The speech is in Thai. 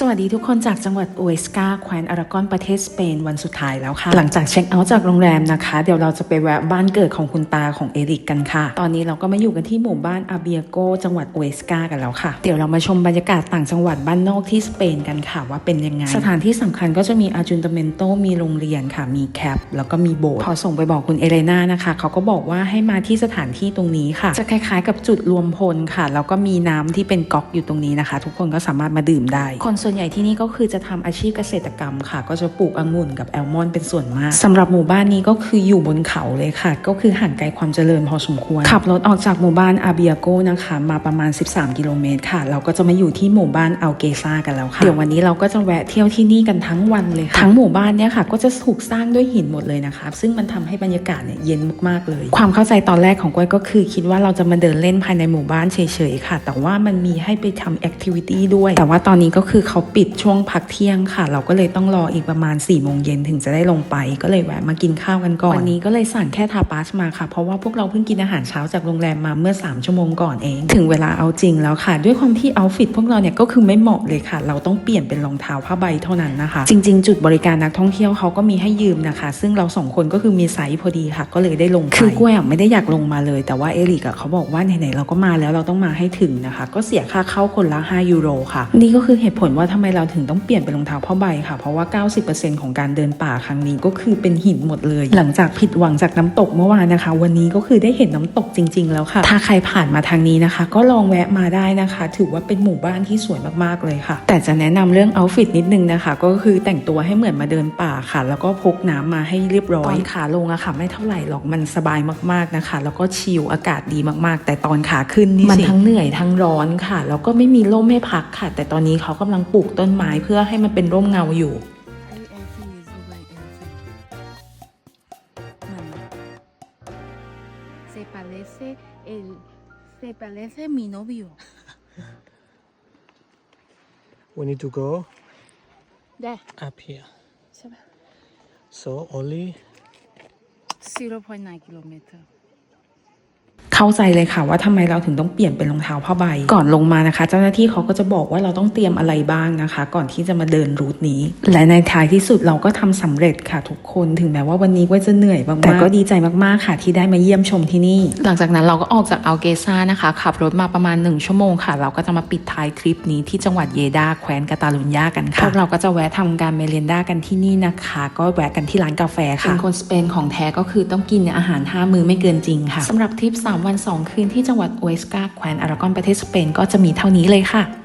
สวัสดีทุกคนจากจังหวัดโอเอสกาแคว้นอารากอนประเทศสเปนวันสุดท้ายแล้วค่ะ หลังจากเช็คเอาท์จากโรงแรมนะคะ เดี๋ยวเราจะไปแวะบ้านเกิดของคุณตาของเอริกกันค่ะ ตอนนี้เราก็มาอยู่กันที่หมู่บ้านอาเบียโกจังหวัดโอเอสกากันแล้วค่ะ เดี๋ยวเรามาชมบรรยากาศต่างจังหวัดบ้านนอกที่สเปนกันค่ะว่าเป็นยังไง สถานที่สำคัญก็จะมีอาจุนตเมนโตมีโรงเรียนค่ะ มีแคปแล้วก็มีโบสถ์พอส่งไปบอกคุณเอเลนานะคะเขาก็บอกว่าให้มาที่สถานที่ตรงนี้ค่ะ จะคล้ายๆ กับจุดรวมพลค่ะแล้วก็มีน้ำที่เป็นก๊อกอยู่ตรงนี้นะคะ ทุกคนก็สามารถมาดื่มได้คนส่วนใหญ่ที่นี่ก็คือจะทำอาชีพเกษตรกรรมค่ะ ก็จะปลูกองุ่นกับแอลมอนด์เป็นส่วนมากสำหรับหมู่บ้านนี้ก็คืออยู่บนเขาเลยค่ะ ก็คือห่างไกลความเจริญพอสมควร ขับรถออกจากหมู่บ้านอาเบียโกนะคะ มาประมาณ 13 กิโลเมตรค่ะ เราก็จะมาอยู่ที่หมู่บ้านอัลเกซากันแล้วค่ะ เดี๋ยววันนี้เราก็จะแวะเที่ยวที่นี่กันทั้งวันเลยค่ะ ทั้งหมู่บ้านเนี่ยค่ะ ก็จะถูกสร้างด้วยหินหมดเลยนะคะ ซึ่งมันทำให้บรรยากาศเนี่ยเย็นมากๆเลย ความเข้าใจตอนแรกของก้อยก็คือ คิดว่าเราจะมาเดินเล่นภายในหมู่บ้านเฉยๆค่ะ แต่ว่ามันมีให้ไปทำแอคทิวิตี้ด้วย แต่ว่าตอนนี้ก็คือเขาปิดช่วงพักเที่ยงค่ะ เราก็เลยต้องรออีกประมาณ4ี่โมงเย็นถึงจะได้ลงไป ก็เลยแวะมากินข้าวกันก่อน วันนี้ก็เลยสั่งแค่ทาปาสมาค่ะ เพราะว่าพวกเราเพิ่งกินอาหารเช้าจากโรงแรมมาเมื่อ 3 ชั่วโมงก่อนเอง ถึงเวลาเอาจริงแล้วค่ะ ด้วยความที่เอาฟิตพวกเราเนี่ยก็คือไม่เหมาะเลยค่ะ เราต้องเปลี่ยนเป็นรองเท้าผ้าใบเท่านั้นนะคะ จริง ๆ จุดบริการนักท่องเที่ยวเขาก็มีให้ยืมนะคะ ซึ่งเราสองคนก็คือมีไซส์พอดีค่ะ ก็เลยได้ลงไปคือกล้วยอะไม่ได้อยากลงมาเลย แต่ว่าเอริกอะเขาบอกว่าไหนๆเราก็มาแล้วเราต้องมาให้ถึงนะคะ ก็เสียค่าเข้าคนละ5ยูโรค่ะ นี่ก็คือเหตุผลว่าทำไมเราถึงต้องเปลี่ยนเป็นรองเท้าผ้าใบค่ะ เพราะว่า 90%ของการเดินป่าครั้งนี้ก็คือเป็นหินหมดเลย หลังจากผิดหวังจากน้ำตกเมื่อวานนะคะ วันนี้ก็คือได้เห็นน้ำตกจริง ๆ แล้วค่ะ ถ้าใครผ่านมาทางนี้นะคะ ก็ลองแวะมาได้นะคะ ถือว่าเป็นหมู่บ้านที่สวยมากๆเลยค่ะ แต่จะแนะนำเรื่องเอาฟิตนิดนึงนะคะ ก็คือแต่งตัวให้เหมือนมาเดินป่าค่ะ แล้วก็พกน้ำมาให้เรียบร้อยตอนขาลงอะค่ะ ไม่เท่าไหร่หรอกมันสบายมากๆนะคะ แล้วก็ชิลอากาศดีมากๆ แต่ตอนขาขึ้นนี่มันทั้งเหนื่อยทั้งร้อนค่ะแล้วก็ไม่มีร่มให้พักค่ะ แต่ตอนนี้เขากำลังปลูกต้นไม้เพื่อให้มันเป็นร่มเงาอยู่ Ahí el fin es over el fin. Bueno. Se parece el se parece mi novio. We need to go There. up here. ใช่ปะ So only 0.9 kilometer. เข้าใจเลยค่ะว่าทำไมเราถึงต้องเปลี่ยนเป็นรองเท้าผ้าใบ ก่อนลงมานะคะ เจ้าหน้าที่เขาก็จะบอกว่าเราต้องเตรียมอะไรบ้างนะคะ ก่อนที่จะมาเดินรูทนี้ และในท้ายที่สุดเราก็ทำสำเร็จค่ะทุกคนถึงแม้ว่าวันนี้ก็จะเหนื่อยมากๆแต่ก็ดีใจมากๆค่ะ ที่ได้มาเยี่ยมชมที่นี่ หลังจากนั้นเราก็ออกจากอัลเกซานะคะขับรถมาประมาณ 1 ชั่วโมงค่ะ เราก็จะมาปิดท้ายทริปนี้ที่จังหวัดเยดาแคว้นกาตาลุญญากันค่ะพวกเราก็จะแวะทำการเมเรนดากันที่นี่นะคะ ก็แวะกันที่ร้านกาแฟค่ะเป็นคนสเปนของแท้ก็คือต้องกินอาหารห้ามื้อไม่เกินจริงค่ะสำหรับทริป3วัน 2 คืนที่จังหวัดโอเอสกาแคว้นอารากอนประเทศสเปนก็จะมีเท่านี้เลยค่ะ